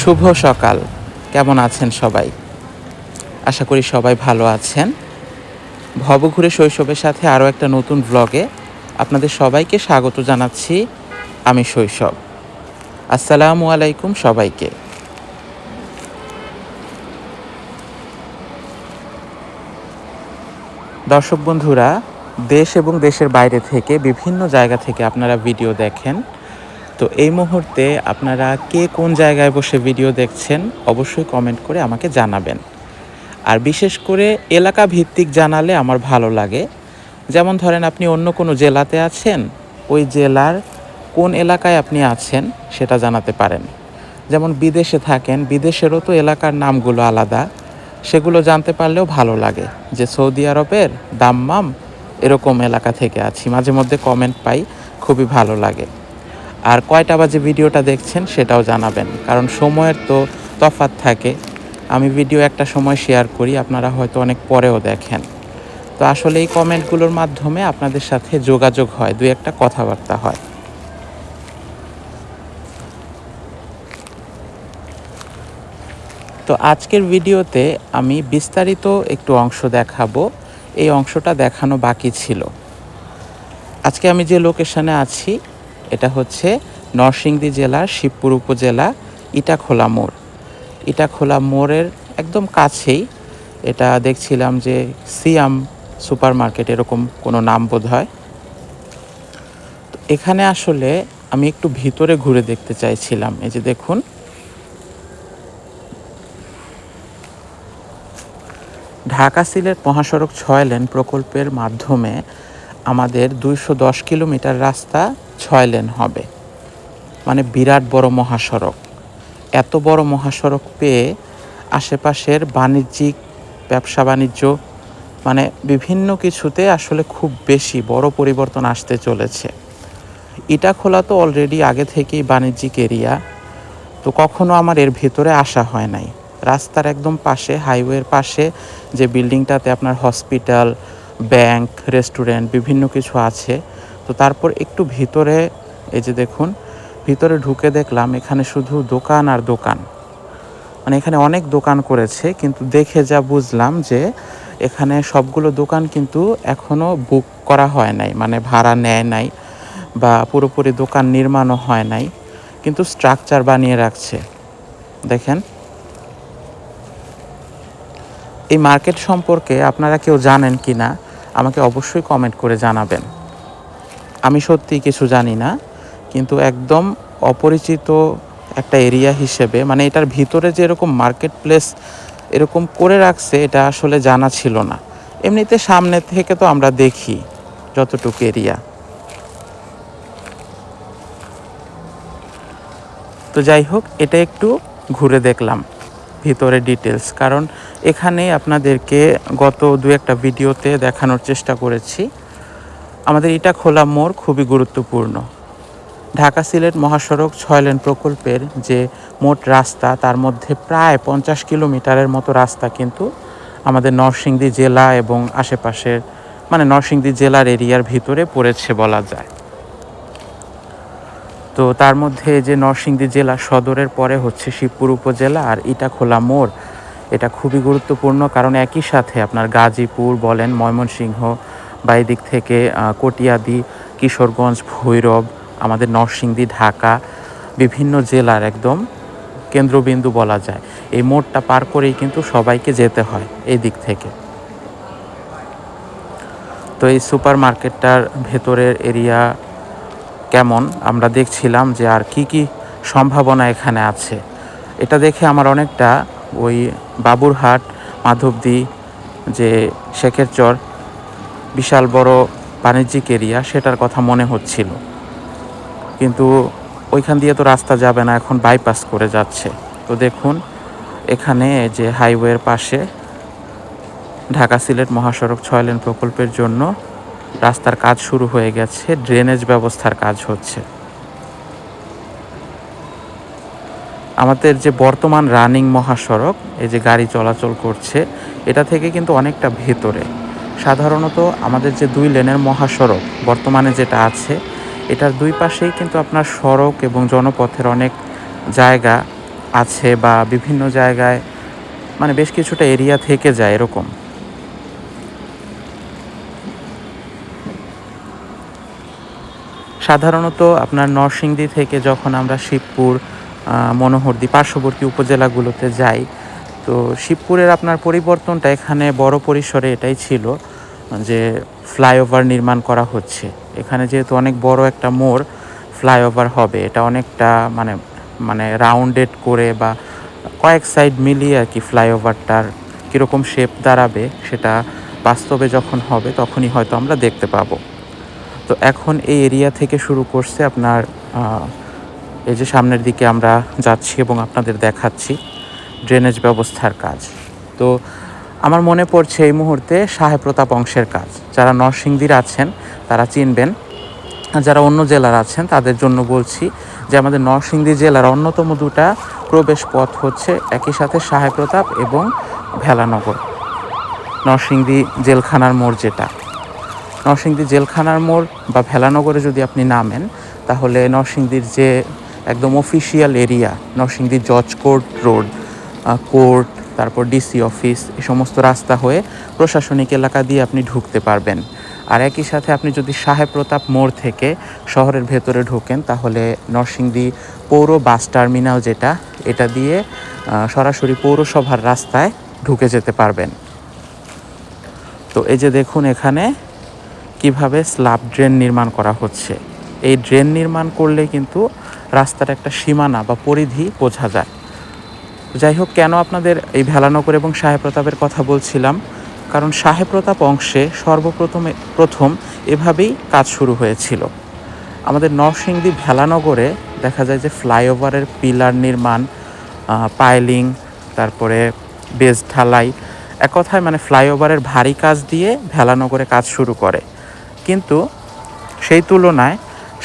শুভ সকাল। কেমন আছেন সবাই? আশা করি সবাই ভালো আছেন। ভবঘুরে শৈশবের সাথে আরও একটা নতুন ব্লগে আপনাদের সবাইকে স্বাগত জানাচ্ছি আমি শৈশব। আসসালামু আলাইকুম সবাইকে। দর্শক বন্ধুরা দেশ এবং দেশের বাইরে থেকে বিভিন্ন জায়গা থেকে আপনারা ভিডিও দেখেন। তো এই মুহূর্তে আপনারা কে কোন জায়গায় বসে ভিডিও দেখছেন, অবশ্যই কমেন্ট করে আমাকে জানাবেন। আর বিশেষ করে এলাকা ভিত্তিক জানালে আমার ভালো লাগে। যেমন ধরেন আপনি অন্য কোনো জেলাতে আছেন, ওই জেলার কোন এলাকায় আপনি আছেন সেটা জানাতে পারেন। যেমন বিদেশে থাকেন, বিদেশেরও তো এলাকার নামগুলো আলাদা, সেগুলো জানতে পারলেও ভালো লাগে। যে সৌদি আরবের দাম্মাম এরকম এলাকা থেকে আছি। মাঝে মধ্যে কমেন্ট পাই, খুবই ভালো লাগে। আর কয়টা বাজে ভিডিওটা দেখছেন সেটাও জানাবেন। কারণ সময়ের তো তফাৎ থাকে। আমি ভিডিও একটা সময় শেয়ার করি, আপনারা হয়তো অনেক পরেও দেখেন। তো আসলে এই কমেন্টগুলোর মাধ্যমে আপনাদের সাথে যোগাযোগ হয়, দুই একটা কথাবার্তা হয়। তো আজকের ভিডিওতে আমি বিস্তারিত একটু অংশ দেখাবো। এই অংশটা দেখানো বাকি ছিল। আজকে আমি যে লোকেশনে আছি, এটা হচ্ছে নরসিংদী জেলার শিবপুর উপজেলা ইটাখোলা মোড়। ইটাখোলা মোড়ের একদম কাছেই এটা দেখছিলাম যে সিয়াম সুপার মার্কেট এরকম কোনো নাম বোধ হয়। এখানে আসলে আমি একটু ভিতরে ঘুরে দেখতে চাইছিলাম। এই যে দেখুন ঢাকা সিলেট মহাসড়ক ছয় লেন প্রকল্পের মাধ্যমে আমাদের দুইশো দশ কিলোমিটার রাস্তা ছয় লেন হবে। মানে বিরাট বড় মহাসড়ক। এত বড় মহাসড়ক পেয়ে আশেপাশের বাণিজ্যিক, ব্যবসা বাণিজ্য মানে বিভিন্ন কিছুতে আসলে খুব বেশি বড় পরিবর্তন আসতে চলেছে। ইটা খোলা তো অলরেডি আগে থেকেই বাণিজ্যিক এরিয়া তো কখনো আমার এর ভেতরে আসা হয় নাই। রাস্তার একদম পাশে, হাইওয়ের পাশে যে বিল্ডিংটাতে আপনার হসপিটাল, ব্যাংক, রেস্টুরেন্ট বিভিন্ন কিছু আছে। তো তারপর একটু ভিতরে, এই যে দেখুন, ভিতরে ঢুকে দেখলাম এখানে শুধু দোকান আর দোকান। মানে এখানে অনেক দোকান করেছে, কিন্তু দেখে যা বুঝলাম যে এখানে সবগুলো দোকান কিন্তু এখনও বুক করা হয় নাই মানে ভাড়া নেয় নাই বা পুরোপুরি দোকান নির্মাণও হয় নাই, কিন্তু স্ট্রাকচার বানিয়ে রাখছে। দেখেন এই মার্কেট সম্পর্কে আপনারা কেউ জানেন কি না, আমাকে অবশ্যই কমেন্ট করে জানাবেন। আমি সত্যি কিছু জানি না, কিন্তু একদম অপরিচিত একটা এরিয়া হিসেবে মানে এটার ভিতরে যে এরকম মার্কেট প্লেস এরকম করে রাখছে, এটা আসলে জানা ছিল না। এমনিতে সামনে থেকে তো আমরা দেখি যতটুকু এরিয়া তো যাই হোক, এটা একটু ঘুরে দেখলাম। ভিতরে ডিটেলস কারণ এখানে আপনাদেরকে গত দু একটা ভিডিওতে দেখানোর চেষ্টা করেছি। আমাদের এটা খোলা মোড় খুবই গুরুত্বপূর্ণ। ঢাকা সিলেট মহাসড়ক ছয় লেন প্রকল্পের যে মোট রাস্তা, তার মধ্যে প্রায় পঞ্চাশ কিলোমিটারের মতো রাস্তা কিন্তু আমাদের নরসিংদী জেলা এবং আশেপাশের মানে নরসিংদী জেলার এরিয়ার ভিতরে পড়েছে বলা যায়। তো তার মধ্যে যে নরসিংদী জেলা সদরের পরে হচ্ছে শিবপুর উপজেলা আর ইটাখোলা মোড়, এটা খুবই গুরুত্বপূর্ণ কারণ একই সাথে আপনার গাজীপুর বলেন ময়মনসিংহ বা এদিক থেকে কটিয়াদি, কিশোরগঞ্জ, ভৈরব, আমাদের নরসিংদী, ঢাকা বিভিন্ন জেলার একদম কেন্দ্রবিন্দু বলা যায়। এই মোড়টা পার করেই কিন্তু সবাইকে যেতে হয় এই দিক থেকে। তো এই সুপার মার্কেটটার ভেতরের এরিয়া কেমন আমরা দেখছিলাম যে আর কি কি সম্ভাবনা এখানে আছে। এটা দেখে আমার অনেকটা ওই বাবুরহাট, মাধবদী, যে শেখের চর, বিশাল বড় বাণিজ্যিক এরিয়া, সেটার কথা মনে হচ্ছিল। কিন্তু ওইখান দিয়ে তো রাস্তা যাবে না, এখন বাইপাস করে যাচ্ছে। তো দেখুন, এখানে যে হাইওয়ের পাশে ঢাকা সিলেট মহাসড়ক ছয় লেন প্রকল্পের জন্য রাস্তার কাজ শুরু হয়ে গেছে ড্রেনেজ ব্যবস্থার কাজ হচ্ছে। আমাদের যে বর্তমান রানিং মহাসড়ক, এই যে গাড়ি চলাচল করছে, এটা থেকে কিন্তু অনেকটা ভেতরে। সাধারণত আমাদের যে দুই লেনের মহাসড়ক, বর্তমানে যেটা আছে, এটার দুই পাশেই কিন্তু আপনার সড়ক এবং জনপথের অনেক জায়গা আছে বা বিভিন্ন জায়গায় মানে বেশ কিছুটা এরিয়া থেকে যায় এরকম। সাধারণত আপনার নরসিংদী থেকে যখন আমরা শিবপুর মনোহরদি, পার্শ্ববর্তী উপজেলাগুলোতে যাই, তো শিবপুরের আপনার পরিবর্তনটা এখানে বড় পরিসরে এটাই ছিল যে ফ্লাইওভার নির্মাণ করা হচ্ছে। এখানে যেহেতু অনেক বড় একটা মোড়, ফ্লাইওভার হবে। এটা অনেকটা মানে মানে রাউন্ডেড করে বা কয়েক সাইড মিলিয়ে আর কি ফ্লাইওভারটার কীরকম শেপ দাঁড়াবে সেটা বাস্তবে যখন হবে তখনই হয়তো আমরা দেখতে পাবো। তো এখন এই এরিয়া থেকে শুরু করছে আপনার এই যে সামনের দিকে আমরা যাচ্ছি এবং আপনাদের দেখাচ্ছি ড্রেনেজ ব্যবস্থার কাজ। তো আমার মনে পড়ছে এই মুহূর্তে সাহেব প্রতাপ অংশের কাজ। যারা নরসিংদীর আছেন, তারা চিনবেন। যারা অন্য জেলার আছেন, তাদের জন্য বলছি যে আমাদের নরসিংদী জেলার অন্যতম দুটা প্রবেশ পথ হচ্ছে একই সাথে সাহেব প্রতাপ এবং ভেলানগর। নরসিংদী জেলখানার মোড় যেটা। নরসিংদী জেলখানার মোড় বা ভেলানগরে যদি আপনি নামেন, তাহলে নরসিংদীর যে একদম অফিসিয়াল এরিয়া নরসিংদী জজ কোর্ট রোড কোর্ট, তারপর ডিসি অফিস এই সমস্ত রাস্তা হয়ে প্রশাসনিক এলাকা দিয়ে আপনি ঢুকতে পারবেন। আর একই সাথে আপনি যদি সাহেব প্রতাপ মোড় থেকে শহরের ভেতরে ঢোকেন, তাহলে নরসিংদী পৌর বাস টার্মিনাল যেটা, এটা দিয়ে সরাসরি পৌরসভার রাস্তায় ঢুকে যেতে পারবেন। তো এই যে দেখুন এখানে কীভাবে স্ল্যাব ড্রেন নির্মাণ করা হচ্ছে। এই ড্রেন নির্মাণ করলে কিন্তু রাস্তার একটা সীমানা বা পরিধি বোঝা যায়। যাই হোক, কেন আপনাদের এই ভেলানগর এবং সাহেব প্রতাপের কথা বলছিলাম? কারণ সাহেব প্রতাপ অংশে সর্বপ্রথমে, প্রথম এভাবেই কাজ শুরু হয়েছিল। আমাদের নরসিংদী ভেলানগরে দেখা যায় যে ফ্লাইওভারের পিলার নির্মাণ পাইলিং, তারপরে বেজ ঢালাই এক কথায় মানে ফ্লাইওভারের ভারী কাজ দিয়ে ভেলানগরে কাজ শুরু করে। কিন্তু সেই তুলনায়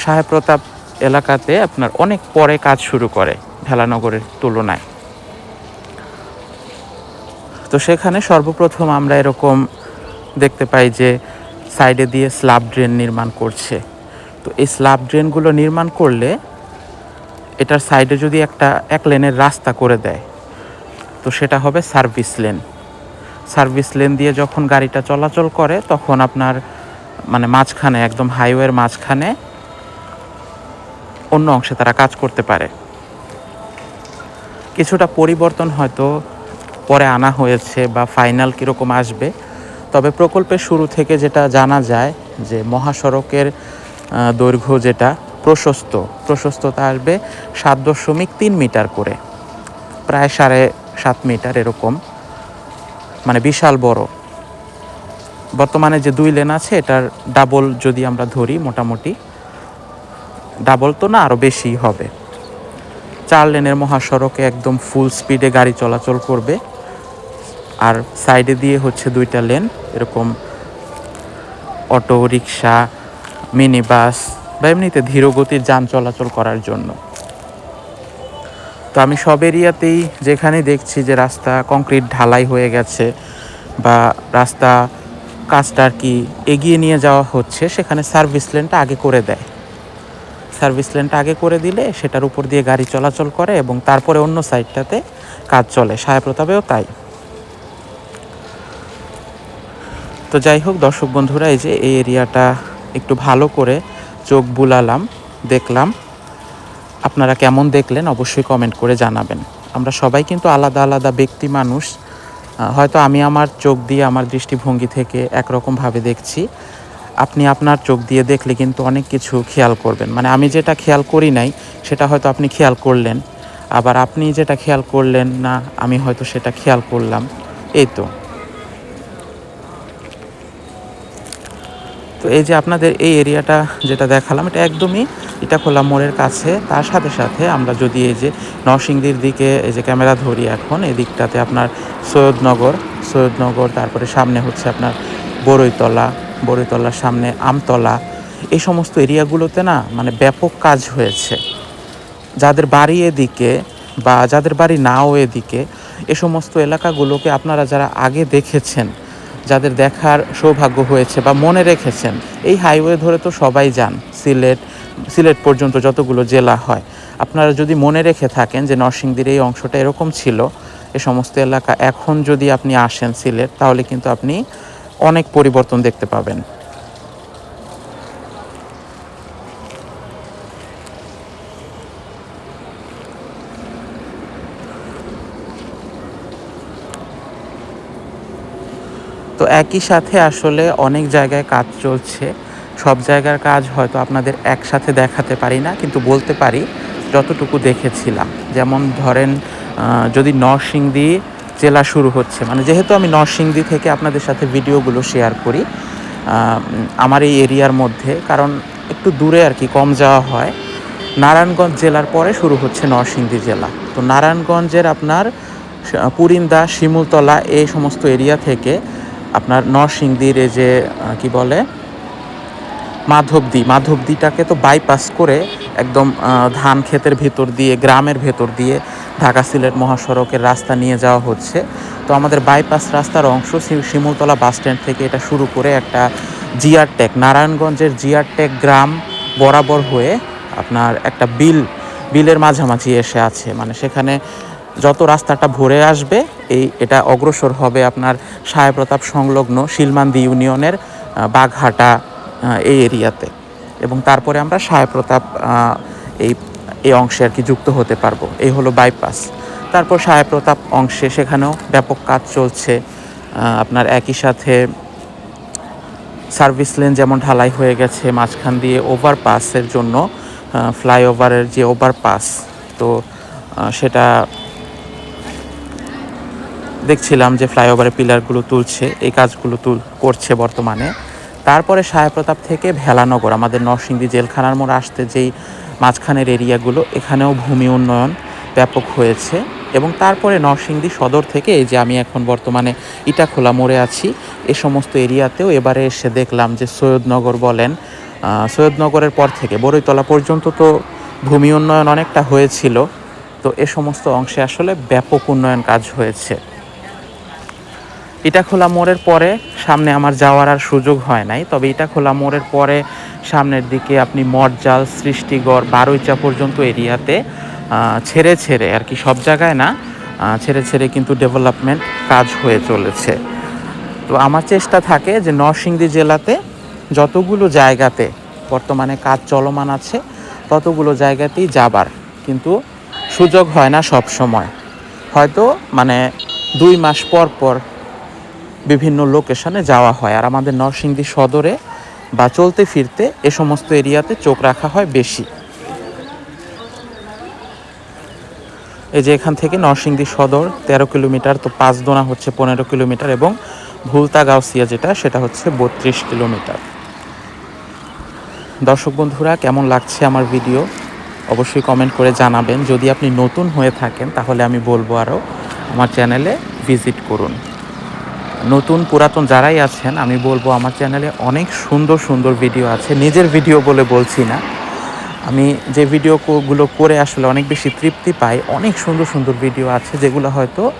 সাহেব প্রতাপ এলাকাতে আপনার অনেক পরে কাজ শুরু করে ভেলানগরের তুলনায়। তো সেখানে সর্বপ্রথম আমরা এরকম দেখতে পাই যে সাইডে দিয়ে স্ল্যাব ড্রেন নির্মাণ করছে। তো এই স্ল্যাব ড্রেনগুলো নির্মাণ করলে এটার সাইডে যদি একটা, এক লেনের রাস্তা করে দেয়, তো সেটা হবে সার্ভিস লেন। সার্ভিস লেন দিয়ে যখন গাড়িটা চলাচল করে, তখন আপনার মানে মাঝখানে, একদম হাইওয়ের মাঝখানে অন্য অংশে তারা কাজ করতে পারে। কিছুটা পরিবর্তন হয়তো পরে আনা হয়েছে বা ফাইনাল কীরকম আসবে। তবে প্রকল্পের শুরু থেকে যেটা জানা যায় যে মহাসড়কের দৈর্ঘ্য যেটা প্রশস্ত, প্রশস্ততা আসবে সাত দশমিক তিন মিটার করে। প্রায় সাড়ে সাত মিটার এরকম। মানে বিশাল বড়। বর্তমানে যে দুই লেন আছে, এটার ডাবল যদি আমরা ধরি, মোটামুটি ডাবল তো না আরও বেশি হবে। চার লেনের মহাসড়কে একদম ফুল স্পিডে গাড়ি চলাচল করবে। আর সাইডে দিয়ে হচ্ছে দুইটা লেন, এরকম অটো রিক্সা মিনি বাস বা এমনিতে ধীরগতির যান চলাচল করার জন্য। তো আমি সব এরিয়াতেই যেখানে দেখছি যে রাস্তা কংক্রিট ঢালাই হয়ে গেছে বা রাস্তা কাজটা আর কি এগিয়ে নিয়ে যাওয়া হচ্ছে, সেখানে সার্ভিস লেনটা আগে করে দেয়। সার্ভিস লেনটা আগে করে দিলে সেটার উপর দিয়ে গাড়ি চলাচল করে এবং তারপরে অন্য সাইডটাতে কাজ চলে সাহেব প্রতাপেও তাই। তো যাই হোক, দর্শক বন্ধুরা, এই যে এই এরিয়াটা একটু ভালো করে চোখ বুলালাম, দেখলাম। আপনারা কেমন দেখলেন অবশ্যই কমেন্ট করে জানাবেন। আমরা সবাই কিন্তু আলাদা আলাদা ব্যক্তি মানুষ হয়তো আমি আমার চোখ দিয়ে আমার দৃষ্টিভঙ্গি থেকে একরকমভাবে দেখছি। আপনি আপনার চোখ দিয়ে দেখলে কিন্তু অনেক কিছু খেয়াল করবেন। মানে আমি যেটা খেয়াল করি নাই, সেটা হয়তো আপনি খেয়াল করলেন। আবার আপনি যেটা খেয়াল করলেন না, আমি হয়তো সেটা খেয়াল করলাম। এই তো। তো এই যে আপনাদের এই এরিয়াটা যেটা দেখালাম, এটা একদমই এটা খোলা মোড়ের কাছে। তার সাথে সাথে আমরা যদি এই যে নরসিংদীর দিকে এই যে ক্যামেরা ধরি এখন, এই দিকটাতে আপনার সৈয়দনগর সৈয়দনগর, তারপরে সামনে হচ্ছে আপনার বড়ইতলা বরৈতলার সামনে আমতলা। এই সমস্ত এরিয়াগুলোতে না মানে ব্যাপক কাজ হয়েছে। যাদের বাড়ি এদিকে বা যাদের বাড়ি নাও এদিকে, এ সমস্ত এলাকাগুলোকে আপনারা যারা আগে দেখেছেন যাদের দেখার সৌভাগ্য হয়েছে বা মনে রেখেছেন, এই হাইওয়ে ধরে তো সবাই যান, সিলেট সিলেট পর্যন্ত যতগুলো জেলা হয়। আপনারা যদি মনে রেখে থাকেন যে নরসিংদীর এই অংশটা এরকম ছিল, এ সমস্ত এলাকা এখন যদি আপনি আসেন সিলেট, তাহলে কিন্তু আপনি অনেক পরিবর্তন দেখতে পাবেন। একই সাথে আসলে অনেক জায়গায় কাজ চলছে। সব জায়গার কাজ হয়তো আপনাদের একসাথে দেখাতে পারি না, কিন্তু বলতে পারি যতটুকু দেখেছিলাম। যেমন ধরেন যদি নরসিংদী জেলা শুরু হচ্ছে মানে যেহেতু আমি নরসিংদী থেকে আপনাদের সাথে ভিডিওগুলো শেয়ার করি আমার এই এরিয়ার মধ্যে, কারণ একটু দূরে আর কি, কম যাওয়া হয়। নারায়ণগঞ্জ জেলার পরে শুরু হচ্ছে নরসিংদী জেলা। তো নারায়ণগঞ্জের আপনার পুরিন্দা, শিমুলতলা, এই সমস্ত এরিয়া থেকে আপনার নরসিংদীর এই যে কি বলে, মাধবদী। মাধবদীটাকে তো বাইপাস করে একদম ধান ক্ষেতের ভেতর দিয়ে, গ্রামের ভেতর দিয়ে ঢাকা সিলেট মহাসড়কের রাস্তা নিয়ে যাওয়া হচ্ছে। তো আমাদের বাইপাস রাস্তার অংশ শিমুলতলা বাস স্ট্যান্ড থেকে এটা শুরু করে একটা জিআর টেক নারায়ণগঞ্জের জিআর টেক গ্রাম বরাবর হয়ে আপনার একটা বিল, বিলের মাঝামাঝি এসে আছে। মানে সেখানে যত রাস্তাটা ভরে আসবে এই এটা অগ্রসর হবে আপনার সাহেবপ্রতাপ সংলগ্ন শিলমান্দি ইউনিয়নের বাঘহাটা এই এরিয়াতে। এবং তারপরে আমরা সাহেবপ্রতাপ আহ, এই এই অংশে আর কি যুক্ত হতে পারব। এই হলো বাইপাস তারপর সাহেবপ্রতাপ অংশে সেখানেও ব্যাপক কাজ চলছে। আপনার একই সাথে সার্ভিস লেন যেমন ঢালাই হয়ে গেছে মাঝখান দিয়ে ওভারপাসের জন্য ফ্লাইওভারের যে ওভারপাস তো সেটা দেখছিলাম যে ফ্লাইওভারের পিলারগুলো তুলছে, এই কাজগুলো তুল, করছে বর্তমানে। তারপরে সাহেবপ্রতাপ থেকে ভেলানগর, আমাদের নরসিংদী জেলখানার মোড় আসতে যেই মাঝখানের এরিয়াগুলো, এখানেও ভূমি উন্নয়ন ব্যাপক হয়েছে। এবং তারপরে নরসিংদী সদর থেকে এই যে আমি এখন বর্তমানে ইটাখোলা মোড়ে আছি, এ সমস্ত এরিয়াতেও এবারে এসে দেখলাম যে সৈয়দনগর বলেন সৈয়দনগরের পর থেকে বড়ইতলা পর্যন্ত তো ভূমি উন্নয়ন অনেকটা হয়েছিল। তো এ সমস্ত অংশে আসলে ব্যাপক উন্নয়ন কাজ হয়েছে। ইটাখোলা মোড়ের পরে সামনে আমার যাওয়ার আর সুযোগ হয় নাই, তবে ইটাখোলা মোড়ের পরে সামনের দিকে আপনি মঠজাল সৃষ্টিগড় বারৈচা পর্যন্ত এরিয়াতে ছেড়ে ছেড়ে আর কি সব জায়গায় না ছেড়ে ছেড়ে কিন্তু ডেভেলপমেন্ট কাজ হয়ে চলেছে। তো আমার চেষ্টা থাকে যে নরসিংদী জেলাতে যতগুলো জায়গাতে বর্তমানে কাজ চলমান আছে, ততগুলো জায়গাতেই যাবার কিন্তু সুযোগ হয় না সব সময় হয়তো মানে দুই মাস পর পর বিভিন্ন লোকেশনে যাওয়া হয়। আর আমাদের নরসিংদী সদরে বা চলতে ফিরতে এ সমস্ত এরিয়াতে চোখ রাখা হয় বেশি। এই যে এখান থেকে নরসিংদী সদর, তেরো কিলোমিটার, তো পাঁচ দোনা হচ্ছে পনেরো কিলোমিটার এবং ভুলতা গাউসিয়া যেটা, সেটা হচ্ছে বত্রিশ কিলোমিটার। দর্শক বন্ধুরা, কেমন লাগছে আমার ভিডিও? অবশ্যই কমেন্ট করে জানাবেন। যদি আপনি নতুন হয়ে থাকেন, তাহলে আমি বলব আরও আমার চ্যানেলে ভিজিট করুন। নতুন পুরাতন যারাই আছেন, আমি বলব আমার চ্যানেলে অনেক সুন্দর সুন্দর ভিডিও আছে। নিজের ভিডিও বলে বলছি না। আমি যে ভিডিওগুলো করে আসলে অনেক বেশি তৃপ্তি পাই, অনেক সুন্দর সুন্দর ভিডিও আছে যেগুলো হয়তো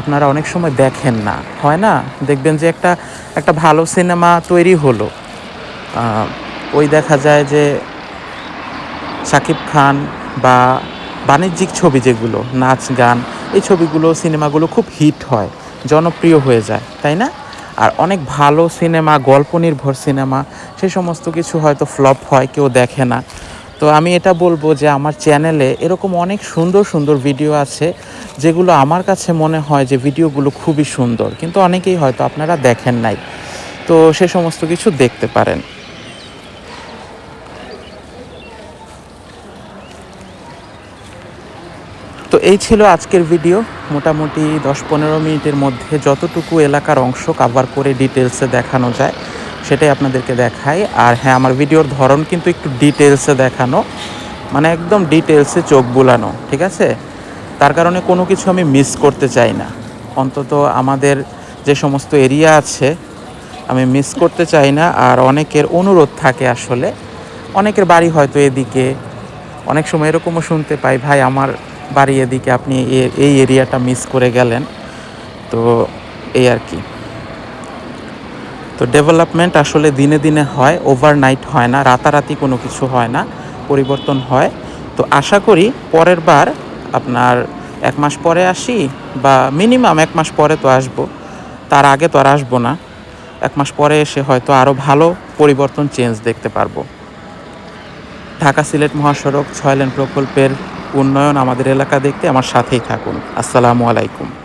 আপনারা অনেক সময় দেখেন না। হয় না? দেখবেন যে একটা একটা ভালো সিনেমা তৈরি হলো। ওই দেখা যায় যে শাকিব খান বা বাণিজ্যিক ছবি যেগুলো, নাচ, গান, এই ছবিগুলো সিনেমাগুলো খুব হিট হয়। জনপ্রিয় হয়ে যায়, তাই না? আর অনেক ভালো সিনেমা, গল্প নির্ভর সিনেমা সেই সমস্ত কিছু হয়তো ফ্লপ হয়, কেউ দেখে না। তো আমি এটা বলব যে আমার চ্যানেলে এরকম অনেক সুন্দর সুন্দর ভিডিও আছে, যেগুলো আমার কাছে মনে হয় যে ভিডিওগুলো খুবই সুন্দর, কিন্তু অনেকেই হয়তো আপনারা দেখেন নাই। তো সে সমস্ত কিছু দেখতে পারেন। তো এই ছিল আজকের ভিডিও। মোটামুটি দশ পনেরো মিনিটের মধ্যে যতটুকু এলাকার অংশ কাভার করে ডিটেলসে দেখানো যায়, সেটাই আপনাদেরকে দেখাই। আর হ্যাঁ আমার ভিডিওর ধরন কিন্তু একটু ডিটেলসে দেখানো। মানে একদম ডিটেলসে চোখ বুলানো, ঠিক আছে? তার কারণে কোনো কিছু আমি মিস করতে চাই না। অন্তত আমাদের যে সমস্ত এরিয়া আছে, আমি মিস করতে চাই না। আর অনেকের অনুরোধ থাকে আসলে। অনেকের বাড়ি হয়তো এদিকে। অনেক সময় এরকমও শুনতে পাই, ভাই, আমার বাড়ি এদিকে আপনি এই এরিয়াটা মিস করে গেলেন। তো এই আর কি। তো ডেভেলপমেন্ট আসলে দিনে দিনে হয় ওভারনাইট হয় না, রাতারাতি কোনো কিছু হয় না, পরিবর্তন হয়। তো আশা করি পরের বার আপনার এক মাস পরে আসি বা মিনিমাম এক মাস পরে তো আসব। তার আগে তো আর আসব না। এক মাস পরে এসে হয়তো আরও ভালো পরিবর্তন চেঞ্জ দেখতে পারব। ঢাকা সিলেট মহাসড়ক, ছয় লেন প্রকল্পের উন্নয়ন আমাদের এলাকা দেখতে আমার সাথেই থাকুন। আসসালামু আলাইকুম।